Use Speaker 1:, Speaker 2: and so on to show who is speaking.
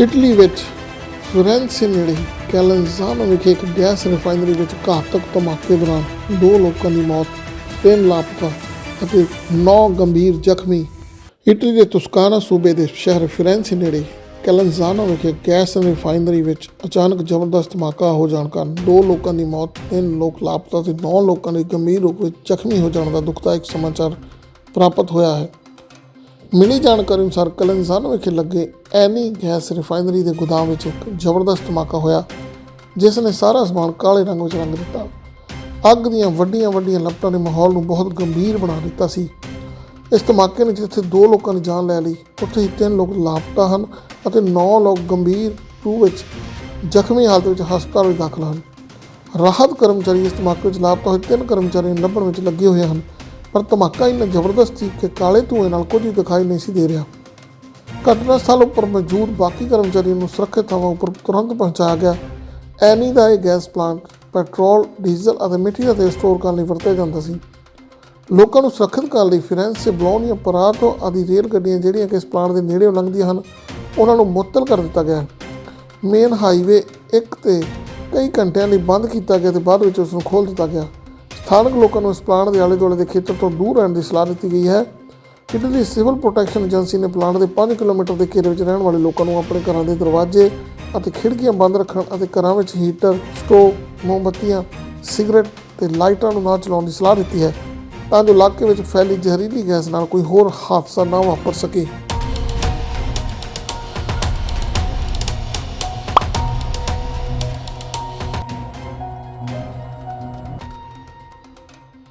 Speaker 1: Italy ਵਿੱਚ ਫਿਰੈਂਸੇ ਨੇੜੇ ਕੈਲਨਜ਼ਾਨੋ ਵਿਖੇ ਇੱਕ ਗੈਸ ਰਿਫਾਈਨਰੀ ਵਿੱਚ ਘਾਤਕ ਧਮਾਕੇ ਦੌਰਾਨ ਦੋ ਲੋਕਾਂ ਦੀ ਮੌਤ, ਤਿੰਨ ਲਾਪਤਾ ਅਤੇ 9 ਗੰਭੀਰ ਜ਼ਖਮੀ। ਇਟਲੀ ਦੇ ਤੁਸਕਾਨਾ ਸੂਬੇ ਦੇ ਸ਼ਹਿਰ ਫਿਰੈਂਸੇ ਨੇੜੇ ਕੈਲਨਜ਼ਾਨੋ ਵਿਖੇ ਗੈਸ ਰਿਫਾਈਨਰੀ ਵਿੱਚ ਅਚਾਨਕ ਜ਼ਬਰਦਸਤ ਧਮਾਕਾ ਹੋ ਜਾਣ ਕਾਰਨ ਦੋ ਲੋਕਾਂ ਦੀ ਮੌਤ, ਤਿੰਨ ਲੋਕ ਲਾਪਤਾ ਤੇ 9 ਲੋਕਾਂ ਦੇ ਗੰਭੀਰ ਰੂਪ ਵਿੱਚ ਜ਼ਖਮੀ ਹੋ ਜਾਣ ਦਾ ਦੁਖਦਾਇਕ ਸਮਾਚਾਰ ਪ੍ਰਾਪਤ ਹੋਇਆ ਹੈ। ਮਿਲੀ ਜਾਣਕਾਰੀ ਅਨੁਸਾਰ ਕਲਨਜ਼ਾਨ ਵਿਖੇ ਲੱਗੇ ਐਨੀ ਗੈਸ ਰਿਫਾਈਨਰੀ ਦੇ ਗੋਦਾਮ ਵਿੱਚ ਇੱਕ ਜ਼ਬਰਦਸਤ ਧਮਾਕਾ ਹੋਇਆ, ਜਿਸ ਨੇ ਸਾਰਾ ਸਮਾਨ ਕਾਲੇ ਰੰਗ ਵਿੱਚ ਰੰਗ ਦਿੱਤਾ। ਅੱਗ ਦੀਆਂ ਵੱਡੀਆਂ ਵੱਡੀਆਂ ਲਪਟਾਂ ਨੇ ਮਾਹੌਲ ਨੂੰ ਬਹੁਤ ਗੰਭੀਰ ਬਣਾ ਦਿੱਤਾ ਸੀ। ਇਸ ਧਮਾਕੇ ਨੇ ਜਿੱਥੇ ਦੋ ਲੋਕਾਂ ਨੇ ਜਾਨ ਲੈ ਲਈ, ਉੱਥੇ ਹੀ ਤਿੰਨ ਲੋਕ ਲਾਪਤਾ ਹਨ ਅਤੇ 9 ਲੋਕ ਗੰਭੀਰ ਰੂਪ ਵਿੱਚ ਜ਼ਖਮੀ ਹਾਲਤ ਵਿੱਚ ਹਸਪਤਾਲ ਵਿੱਚ ਦਾਖਲ ਹਨ। ਰਾਹਤ ਕਰਮਚਾਰੀ ਇਸ ਧਮਾਕੇ ਵਿੱਚ ਲਾਪਤਾ ਹੋਏ ਤਿੰਨ ਕਰਮਚਾਰੀਆਂ ਨੂੰ ਲੱਭਣ ਵਿੱਚ ਲੱਗੇ ਹੋਏ ਹਨ। ਪਰ ਧਮਾਕਾ ਇੰਨਾ ਜ਼ਬਰਦਸਤ ਸੀ ਕਿ ਕਾਲੇ ਧੂਏ ਨਾਲ ਕੁਝ ਵੀ ਦਿਖਾਈ ਨਹੀਂ ਸੀ ਦੇ ਰਿਹਾ। ਘਟਨਾ ਸਥਲ ਉੱਪਰ ਮੌਜੂਦ ਬਾਕੀ ਕਰਮਚਾਰੀਆਂ ਨੂੰ ਸੁਰੱਖਿਅਤ ਥਾਵਾਂ ਉੱਪਰ ਤੁਰੰਤ ਪਹੁੰਚਾਇਆ ਗਿਆ। ਐਨੀ ਦਾ ਇਹ ਗੈਸ ਪਲਾਂਟ ਪੈਟਰੋਲ, ਡੀਜ਼ਲ ਅਤੇ ਮਿੱਟੀ ਦਾ ਤੇਲ ਸਟੋਰ ਕਰਨ ਲਈ ਵਰਤਿਆ ਜਾਂਦਾ ਸੀ। ਲੋਕਾਂ ਨੂੰ ਸੁਰੱਖਿਅਤ ਕਰਨ ਲਈ ਫਿਰੈਂਸੇ ਬਲੋਨੀਆ ਪਰਾਟੋ ਆਦਿ ਰੇਲ ਗੱਡੀਆਂ ਜਿਹੜੀਆਂ ਕਿ ਇਸ ਪਲਾਂਟ ਦੇ ਨੇੜੇ ਲੰਘਦੀਆਂ ਹਨ, ਉਹਨਾਂ ਨੂੰ ਮੁਅੱਤਲ ਕਰ ਦਿੱਤਾ ਗਿਆ ਮੇਨ ਹਾਈਵੇ 1 ਤੇ ਕਈ ਘੰਟਿਆਂ ਲਈ ਬੰਦ ਕੀਤਾ ਗਿਆ ਤੇ ਬਾਅਦ ਵਿੱਚ ਉਸ ਨੂੰ ਖੋਲ੍ਹ ਦਿੱਤਾ ਗਿਆ। ਸਥਾਨਕ ਲੋਕਾਂ ਨੂੰ ਇਸ ਪਲਾਂਟ ਦੇ ਆਲੇ ਦੁਆਲੇ ਦੇ ਖੇਤਰ ਤੋਂ ਦੂਰ ਰਹਿਣ ਦੀ ਸਲਾਹ ਦਿੱਤੀ ਗਈ ਹੈ। ਇਟਲੀ ਸਿਵਲ ਪ੍ਰੋਟੈਕਸ਼ਨ ਏਜੰਸੀ ਨੇ ਪਲਾਂਟ ਦੇ 5 ਕਿਲੋਮੀਟਰ ਦੇ ਘੇਰੇ ਵਿੱਚ ਰਹਿਣ ਵਾਲੇ ਲੋਕਾਂ ਨੂੰ ਆਪਣੇ ਘਰਾਂ ਦੇ ਦਰਵਾਜ਼ੇ ਅਤੇ ਖਿੜਕੀਆਂ ਬੰਦ ਰੱਖਣ ਅਤੇ ਘਰਾਂ ਵਿੱਚ ਹੀਟਰ, ਸਟੋਵ, ਮੋਮਬੱਤੀਆਂ, ਸਿਗਰਟ ਤੇ ਲਾਈਟਾਂ ਨੂੰ ਨਾ ਚਲਾਉਣ ਦੀ ਸਲਾਹ ਦਿੱਤੀ ਹੈ ਤਾਂ ਜੋ ਇਲਾਕੇ ਵਿੱਚ ਫੈਲੀ ਜ਼ਹਿਰੀਲੀ ਗੈਸ ਨਾਲ ਕੋਈ ਹੋਰ ਹਾਦਸਾ ਨਾ ਵਾਪਰ ਸਕੇ।